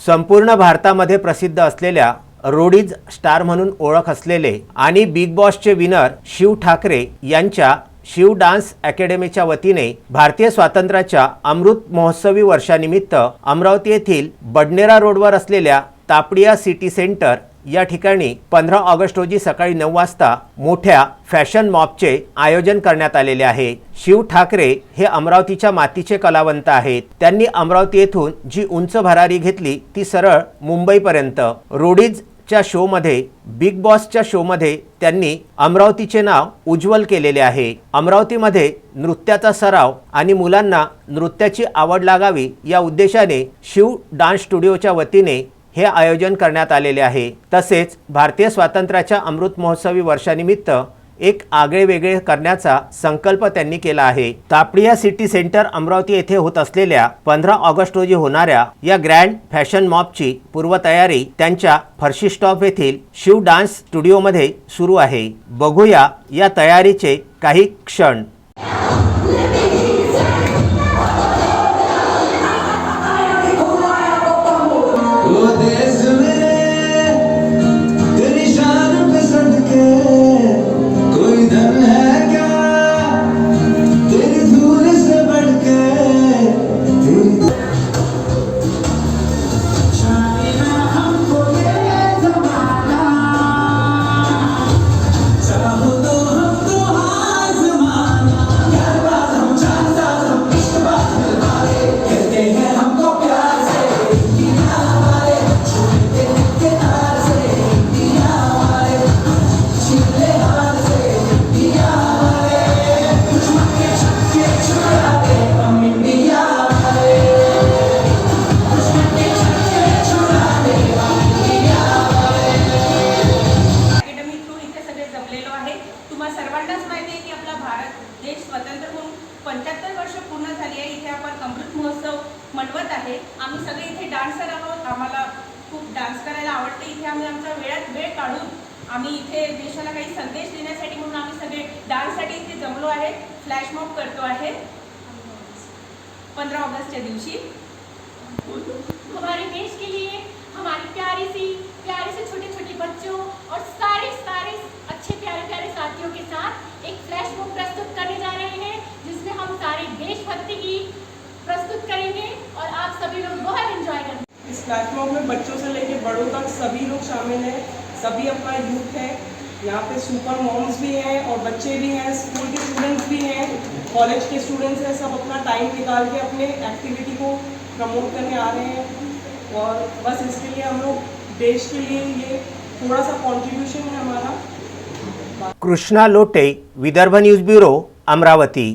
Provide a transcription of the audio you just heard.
संपूर्ण भारतामध्ये प्रसिद्ध असलेल्या रोडीज स्टार म्हणून ओळख असलेले आणि बिग बॉसचे विनर शिव ठाकरे यांच्या शिव डान्स अकॅडमीच्या वतीने भारतीय स्वातंत्र्याच्या अमृत महोत्सवी वर्षानिमित्त अमरावती येथील बडनेरा रोडवर असलेल्या तापडिया सिटी सेंटर या ठिकाणी पंधरा ऑगस्ट रोजी सकाळी नऊ वाजता मोठ्या फॅशन मॉबचे आयोजन करण्यात आलेले आहे. शिव ठाकरे हे अमरावतीच्या मातीचे कलावंत आहेत. त्यांनी अमरावती येथून जी उंच भरारी घेतली ती सरळ मुंबईपर्यंत. रोडीजच्या शोमध्ये बिग बॉसच्या शोमध्ये त्यांनी अमरावतीचे नाव उज्ज्वल केलेले आहे. अमरावतीमध्ये नृत्याचा सराव आणि मुलांना नृत्याची आवड लागावी या उद्देशाने शिव डान्स स्टुडिओच्या वतीने हे आयोजन करण्यात आलेले आहे. तसेच भारतीय स्वातंत्र्याच्या अमृत महोत्सवी वर्षानिमित्त एक आगळे वेगळे करण्याचा संकल्प त्यांनी केला आहे. तापडिया सिटी सेंटर अमरावती येथे होत असलेल्या पंधरा ऑगस्ट रोजी होणाऱ्या या ग्रँड फॅशन मॉबची पूर्वतयारी त्यांच्या फरशी स्टॉप येथील शिव डान्स स्टुडिओमध्ये सुरू आहे. बघूया या तयारीचे काही क्षण. तुम्हा सर्वांनाच माहिती आहे की आपला भारत देश स्वतंत्र होऊन पंच्याहत्तर वर्ष पूर्ण झाली आहे. इथे आपण अमृत महोत्सव मनवत आहे. आम्ही सगळे इथे डान्सर आहोत. आम्हाला खूप डान्स करायला आवडते. इथे आम्ही आमचा वेळात वेळ काढून आम्ही इथे देशाला काही संदेश देण्यासाठी म्हणून आम्ही सगळे डान्ससाठी इथे जमलो आहे. फ्लॅश मॉप करतो आहे. पंधरा ऑगस्टच्या दिवशी. हमारे देश के लिए सभी लोग बहुत एंजॉय करेंगे इस प्लेटफॉर्म में बच्चों से लेकर बड़ों तक सभी लोग शामिल हैं सभी अपना यूथ है। यहाँ पे सुपर मॉम्स भी हैं और बच्चे भी हैं स्कूल के स्टूडेंट्स भी हैं कॉलेज के स्टूडेंट्स हैं सब अपना टाइम निकाल के अपने एक्टिविटी को प्रमोट करने आ रहे हैं। और बस इसके लिए हम लोग देश के लिए ये थोड़ा सा कॉन्ट्रीब्यूशन है हमारा। Krishna Lote Vidarbha news bureau Amravati.